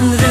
Tanrı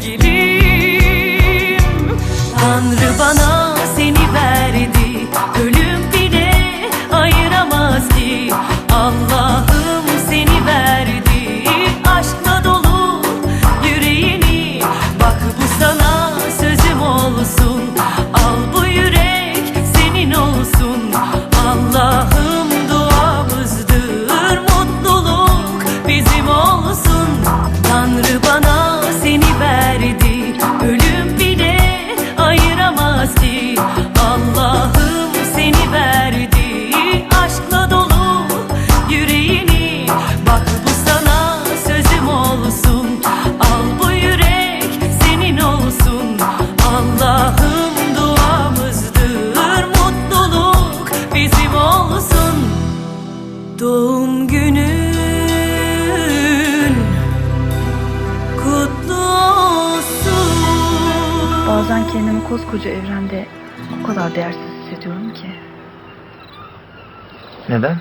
sevgilim. Tanrı bana seni verdi Allah'ım duamızdır Mutluluk bizim olsun Doğum günün kutlu olsun Bazen kendimi koskoca evrende o kadar değersiz hissediyorum ki. Neden?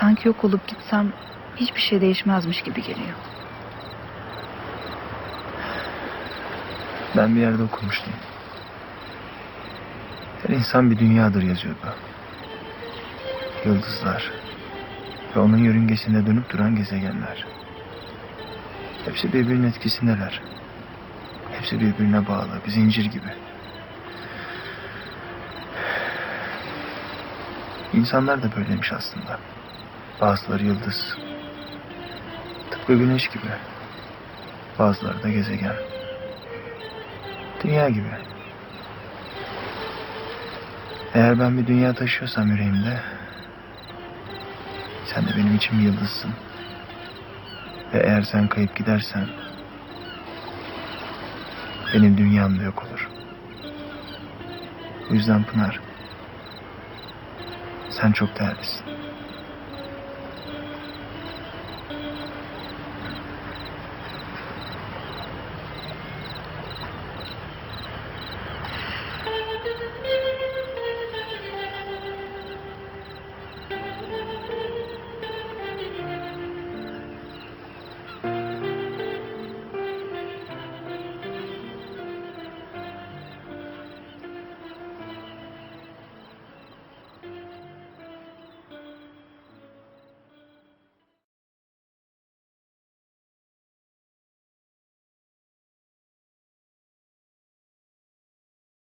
Sanki yok olup gitsem hiçbir şey değişmezmiş gibi geliyor. Ben bir yerde okumuştum. Her insan bir dünyadır yazıyordu. Yıldızlar ve onun yörüngesinde dönüp duran gezegenler. Hepsi birbirinin etkisindeler. Hepsi birbirine bağlı, bir zincir gibi. İnsanlar da böyleymiş aslında. Bazıları yıldız. Tıpkı güneş gibi. Bazıları da gezegen. Dünya gibi. Eğer ben bir dünya taşıyorsam yüreğimde... ...sen de benim için bir yıldızsın. Ve eğer sen kayıp gidersen... ...benim dünyam da yok olur. Bu yüzden Pınar... ...sen çok değerlisin.